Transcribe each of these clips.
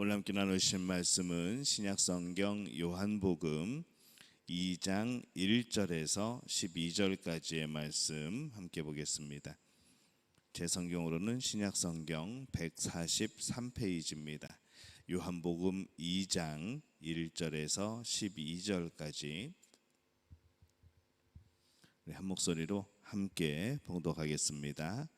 오늘 함께 나누신 말씀은 신약성경 요한복음 2장 1절에서 12절까지의 말씀 함께 보겠습니다. 제 성경으로는 신약성경 143페이지입니다. 요한복음 2장 1절에서 12절까지 한 목소리로 함께 봉독하겠습니다.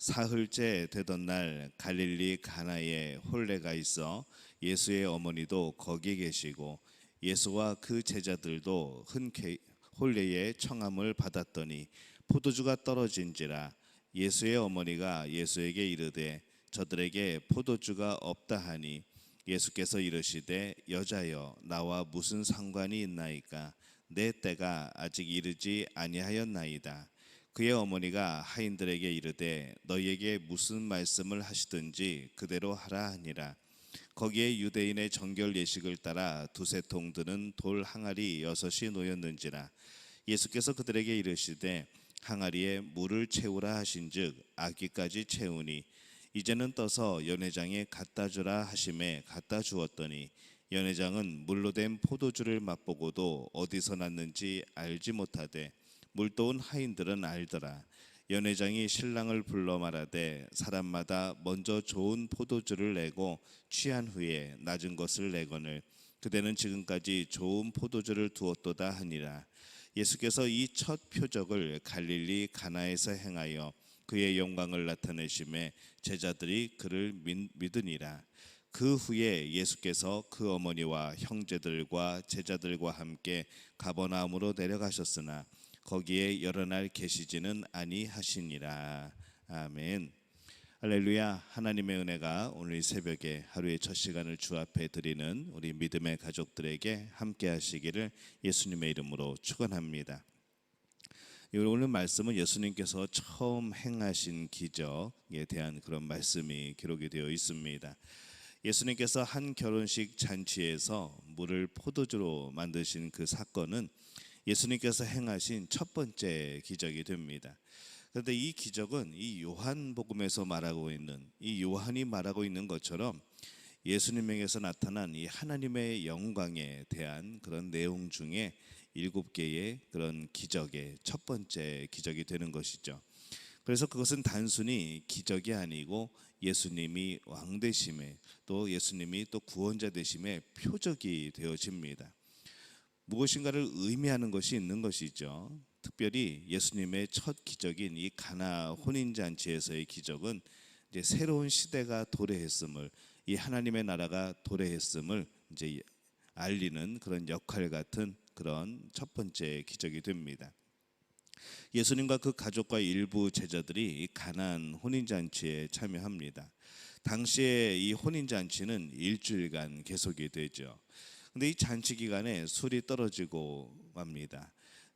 사흘째 되던 날 갈릴리 가나에 홀레가 있어 예수의 어머니도 거기 계시고 예수와 그 제자들도 흔쾌 홀레의 청함을 받았더니 포도주가 떨어진지라 예수의 어머니가 예수에게 이르되 저들에게 포도주가 없다 하니 예수께서 이르시되 여자여 나와 무슨 상관이 있나이까 내 때가 아직 이르지 아니하였나이다 그의 어머니가 하인들에게 이르되 너희에게 무슨 말씀을 하시든지 그대로 하라 하니라. 거기에 유대인의 정결 예식을 따라 두세 통 드는 돌 항아리 여섯이 놓였는지라. 예수께서 그들에게 이르시되 항아리에 물을 채우라 하신즉 아기까지 채우니 이제는 떠서 연회장에 갖다 주라 하심에 갖다 주었더니 연회장은 물로 된 포도주를 맛보고도 어디서 났는지 알지 못하되 물도온 하인들은 알더라. 연회장이 신랑을 불러 말하되 사람마다 먼저 좋은 포도주를 내고 취한 후에 낮은 것을 내거늘 그대는 지금까지 좋은 포도주를 두었도다 하니라. 예수께서 이 첫 표적을 갈릴리 가나에서 행하여 그의 영광을 나타내심에 제자들이 그를 믿으니라. 그 후에 예수께서 그 어머니와 형제들과 제자들과 함께 가버나움으로 내려가셨으나 거기에 여러 날 계시지는 아니하시니라. 아멘. 할렐루야. 하나님의 은혜가 오늘 이 새벽에 하루의 첫 시간을 주 앞에 드리는 우리 믿음의 가족들에게 함께 하시기를 예수님의 이름으로 축원합니다. 오늘 말씀은 예수님께서 처음 행하신 기적에 대한 그런 말씀이 기록이 되어 있습니다. 예수님께서 한 결혼식 잔치에서 물을 포도주로 만드신 그 사건은 예수님께서 행하신 첫 번째 기적이 됩니다. 그런데 이 기적은 이 요한복음에서 말하고 있는 이 요한이 말하고 있는 것처럼 예수님에게서 나타난 이 하나님의 영광에 대한 그런 내용 중에 일곱 개의 그런 기적의 첫 번째 기적이 되는 것이죠. 그래서 그것은 단순히 기적이 아니고 예수님이 왕 되심에 또 예수님이 또 구원자 되심의 표적이 되어집니다. 무엇인가를 의미하는 것이 있는 것이죠. 특별히 예수님의 첫 기적인 이 가나 혼인 잔치에서의 기적은 이제 새로운 시대가 도래했음을 이 하나님의 나라가 도래했음을 이제 알리는 그런 역할 같은 그런 첫 번째 기적이 됩니다. 예수님과 그 가족과 일부 제자들이 가난 혼인 잔치에 참여합니다. 당시에 이 혼인 잔치는 일주일간 계속이 되죠. 근데 이 잔치 기간에 술이 떨어지고 맙니다.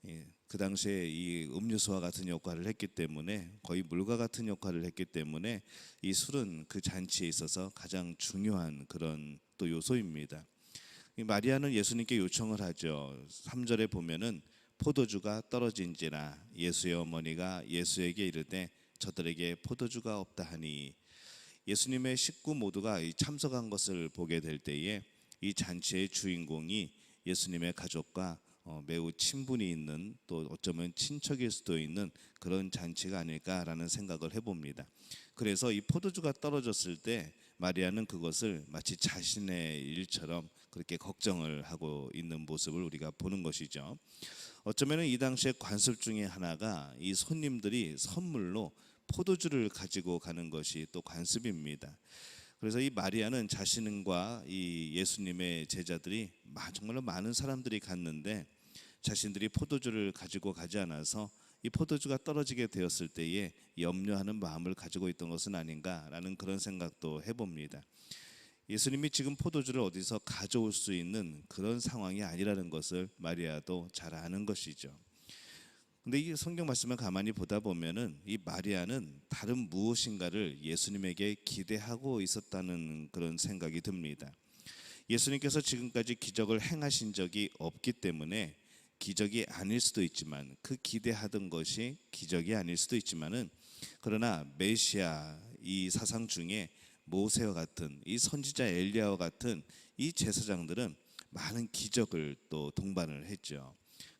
예, 그 당시에 이 음료수와 같은 역할을 했기 때문에 거의 물과 같은 역할을 했기 때문에 이 술은 그 잔치에 있어서 가장 중요한 그런 또 요소입니다. 마리아는 예수님께 요청을 하죠. 3절에 보면은 포도주가 떨어진지라 예수의 어머니가 예수에게 이르되 저들에게 포도주가 없다 하니 예수님의 식구 모두가 참석한 것을 보게 될 때에 이 잔치의 주인공이 예수님의 가족과 어, 매우 친분이 있는 또 어쩌면 친척일 수도 있는 그런 잔치가 아닐까라는 생각을 해봅니다. 그래서 이 포도주가 떨어졌을 때 마리아는 그것을 마치 자신의 일처럼 그렇게 걱정을 하고 있는 모습을 우리가 보는 것이죠. 어쩌면 이 당시에 관습 중에 하나가 이 손님들이 선물로 포도주를 가지고 가는 것이 또 관습입니다. 그래서 이 마리아는 자신과 이 예수님의 제자들이 정말로 많은 사람들이 갔는데 자신들이 포도주를 가지고 가지 않아서 이 포도주가 떨어지게 되었을 때에 염려하는 마음을 가지고 있던 것은 아닌가라는 그런 생각도 해봅니다. 예수님이 지금 포도주를 어디서 가져올 수 있는 그런 상황이 아니라는 것을 마리아도 잘 아는 것이죠. 근데 이 성경 말씀을 가만히 보다 보면은 이 마리아는 다른 무엇인가를 예수님에게 기대하고 있었다는 그런 생각이 듭니다. 예수님께서 지금까지 기적을 행하신 적이 없기 때문에 기적이 아닐 수도 있지만 그 기대하던 것이 기적이 아닐 수도 있지만은 그러나 메시아 이 사상 중에 모세와 같은 이 선지자 엘리야와 같은 이 제사장들은 많은 기적을 또 동반을 했죠.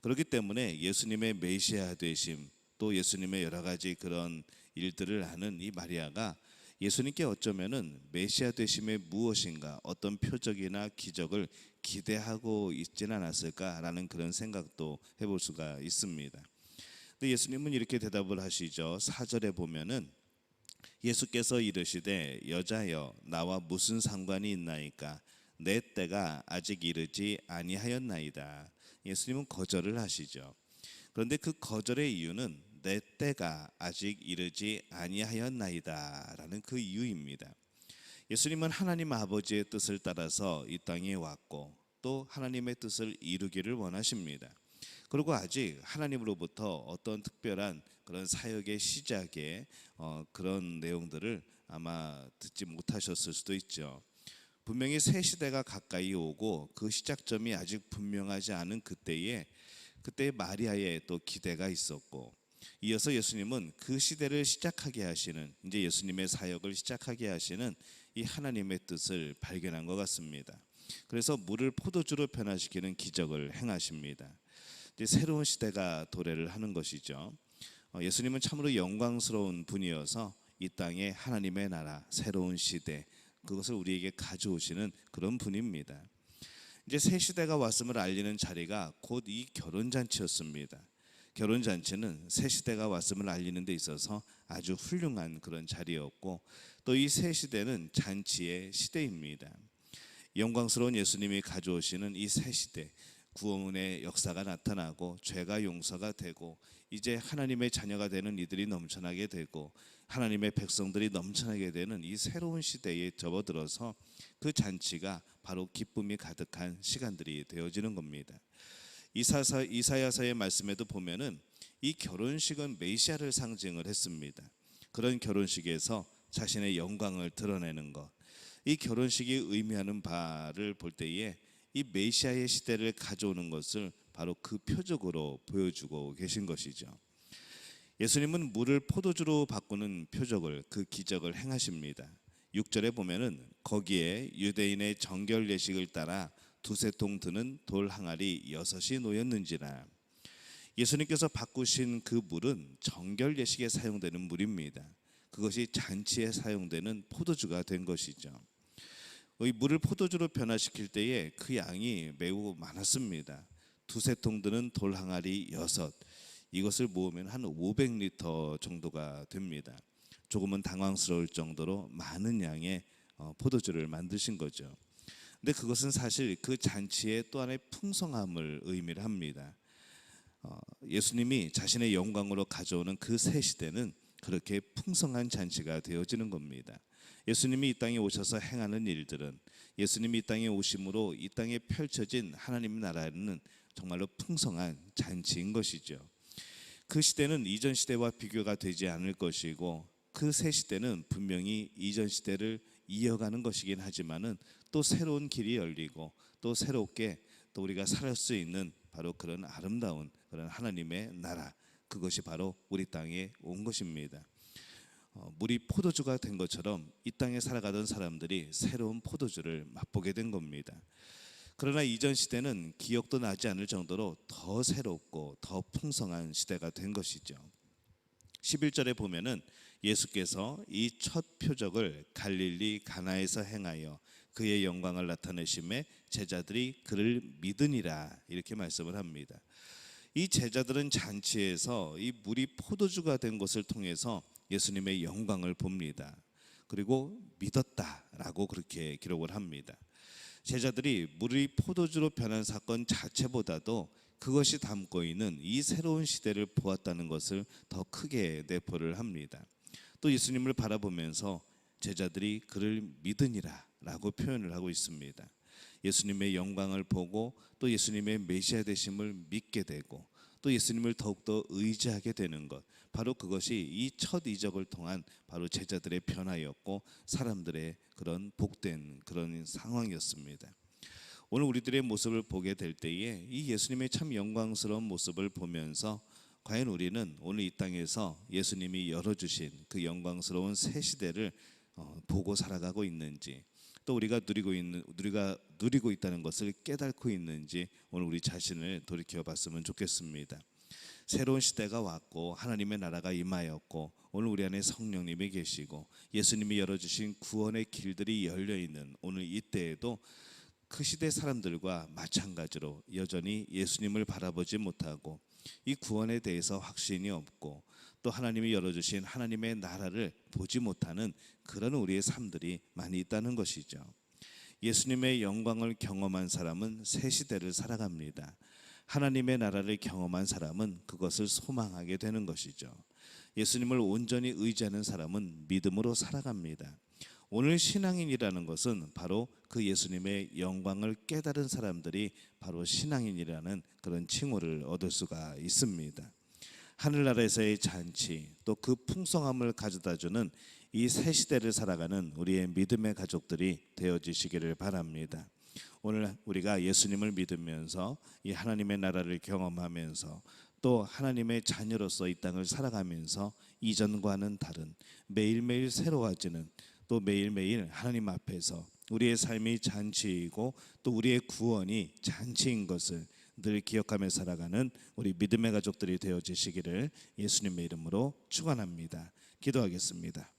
그렇기 때문에 예수님의 메시아 되심 또 예수님의 여러 가지 그런 일들을 하는 이 마리아가 예수님께 어쩌면은 메시아 되심의 무엇인가 어떤 표적이나 기적을 기대하고 있지는 않았을까라는 그런 생각도 해볼 수가 있습니다. 근데 예수님은 이렇게 대답을 하시죠. 사절에 보면은 예수께서 이르시되 여자여 나와 무슨 상관이 있나이까 내 때가 아직 이르지 아니하였나이다. 예수님은 거절을 하시죠. 그런데 그 거절의 이유는 내 때가 아직 이르지 아니하였나이다라는 그 이유입니다. 예수님은 하나님 아버지의 뜻을 따라서 이 땅에 왔고 또 하나님의 뜻을 이루기를 원하십니다. 그리고 아직 하나님으로부터 어떤 특별한 그런 사역의 시작에 어, 그런 내용들을 아마 듣지 못하셨을 수도 있죠. 분명히 새 시대가 가까이 오고 그 시작점이 아직 분명하지 않은 그때에 그때 마리아의 또 기대가 있었고 이어서 예수님은 그 시대를 시작하게 하시는 이제 예수님의 사역을 시작하게 하시는 이 하나님의 뜻을 발견한 것 같습니다. 그래서 물을 포도주로 변화시키는 기적을 행하십니다. 이제 새로운 시대가 도래를 하는 것이죠. 어, 예수님은 참으로 영광스러운 분이어서 이 땅에 하나님의 나라 새로운 시대 그것을 우리에게 가져오시는 그런 분입니다. 이제 새 시대가 왔음을 알리는 자리가 곧 이 결혼 잔치였습니다. 결혼 잔치는 새 시대가 왔음을 알리는 데 있어서 아주 훌륭한 그런 자리였고 또 이 새 시대는 잔치의 시대입니다. 영광스러운 예수님이 가져오시는 이 새 시대 구원의 역사가 나타나고 죄가 용서가 되고 이제 하나님의 자녀가 되는 이들이 넘쳐나게 되고 하나님의 백성들이 넘쳐나게 되는 이 새로운 시대에 접어들어서 그 잔치가 바로 기쁨이 가득한 시간들이 되어지는 겁니다. 이사사 이사야서의 말씀에도 보면은 이 결혼식은 메시아를 상징을 했습니다. 그런 결혼식에서 자신의 영광을 드러내는 것. 이 결혼식이 의미하는 바를 볼 때에 이 메시아의 시대를 가져오는 것을 바로 그 표적으로 보여주고 계신 것이죠. 예수님은 물을 포도주로 바꾸는 표적을 그 기적을 행하십니다. 6절에 보면은 거기에 유대인의 정결 예식을 따라 두세 통 드는 돌 항아리 여섯이 놓였는지라 예수님께서 바꾸신 그 물은 정결 예식에 사용되는 물입니다. 그것이 잔치에 사용되는 포도주가 된 것이죠. 이 물을 포도주로 변화시킬 때에 그 양이 매우 많았습니다. 두세 통 드는 돌 항아리 여섯 이것을 모으면 한 500리터 정도가 됩니다. 조금은 당황스러울 정도로 많은 양의 어, 포도주를 만드신 거죠. 근데 그것은 사실 그 잔치의 또 하나의 풍성함을 의미를 합니다. 어, 예수님이 자신의 영광으로 가져오는 그 새 시대는 그렇게 풍성한 잔치가 되어지는 겁니다. 예수님이 이 땅에 오셔서 행하는 일들은 예수님이 이 땅에 오심으로 이 땅에 펼쳐진 하나님 나라는 정말로 풍성한 잔치인 것이죠. 그 시대는 이전 시대와 비교가 되지 않을 것이고 그 새 시대는 분명히 이전 시대를 이어가는 것이긴 하지만은 또 새로운 길이 열리고 또 새롭게 또 우리가 살 수 있는 바로 그런 아름다운 그런 하나님의 나라 그것이 바로 우리 땅에 온 것입니다. 어, 물이 포도주가 된 것처럼 이 땅에 살아가던 사람들이 새로운 포도주를 맛보게 된 겁니다. 그러나 이전 시대는 기억도 나지 않을 정도로 더 새롭고 더 풍성한 시대가 된 것이죠. 11절에 보면은 예수께서 이 첫 표적을 갈릴리 가나에서 행하여 그의 영광을 나타내심에 제자들이 그를 믿으니라 이렇게 말씀을 합니다. 이 제자들은 잔치에서 이 물이 포도주가 된 것을 통해서 예수님의 영광을 봅니다. 그리고 믿었다라고 그렇게 기록을 합니다. 제자들이 물이 포도주로 변한 사건 자체보다도 그것이 담고 있는 이 새로운 시대를 보았다는 것을 더 크게 내포를 합니다. 또 예수님을 바라보면서 제자들이 그를 믿으니라 라고 표현을 하고 있습니다. 예수님의 영광을 보고 또 예수님의 메시아 되심을 믿게 되고 또 예수님을 더욱더 의지하게 되는 것 바로 그것이 이 첫 이적을 통한 바로 제자들의 변화였고 사람들의 그런 복된 그런 상황이었습니다. 오늘 우리들의 모습을 보게 될 때에 이 예수님의 참 영광스러운 모습을 보면서 과연 우리는 오늘 이 땅에서 예수님이 열어주신 그 영광스러운 새 시대를 어, 보고 살아가고 있는지 또 우리가 누리고 있는 우리가 누리고 있다는 것을 깨닫고 있는지 오늘 우리 자신을 돌이켜 봤으면 좋겠습니다. 새로운 시대가 왔고 하나님의 나라가 임하였고 오늘 우리 안에 성령님이 계시고 예수님이 열어주신 구원의 길들이 열려 있는 오늘 이때에도 그 시대 사람들과 마찬가지로 여전히 예수님을 바라보지 못하고 이 구원에 대해서 확신이 없고 또 하나님이 열어주신 하나님의 나라를 보지 못하는 그런 우리의 삶들이 많이 있다는 것이죠. 예수님의 영광을 경험한 사람은 새 시대를 살아갑니다. 하나님의 나라를 경험한 사람은 그것을 소망하게 되는 것이죠. 예수님을 온전히 의지하는 사람은 믿음으로 살아갑니다. 오늘 신앙인이라는 것은 바로 그 예수님의 영광을 깨달은 사람들이 바로 신앙인이라는 그런 칭호를 얻을 수가 있습니다. 하늘나라에서의 잔치 또 그 풍성함을 가져다주는 이 새 시대를 살아가는 우리의 믿음의 가족들이 되어지시기를 바랍니다. 오늘 우리가 예수님을 믿으면서 이 하나님의 나라를 경험하면서 또 하나님의 자녀로서 이 땅을 살아가면서 이전과는 다른 매일매일 새로워지는 또 매일매일 하나님 앞에서 우리의 삶이 잔치이고 또 우리의 구원이 잔치인 것을 늘 기억하며 살아가는 우리 믿음의 가족들이 되어지시기를 예수님의 이름으로 축원합니다. 기도하겠습니다.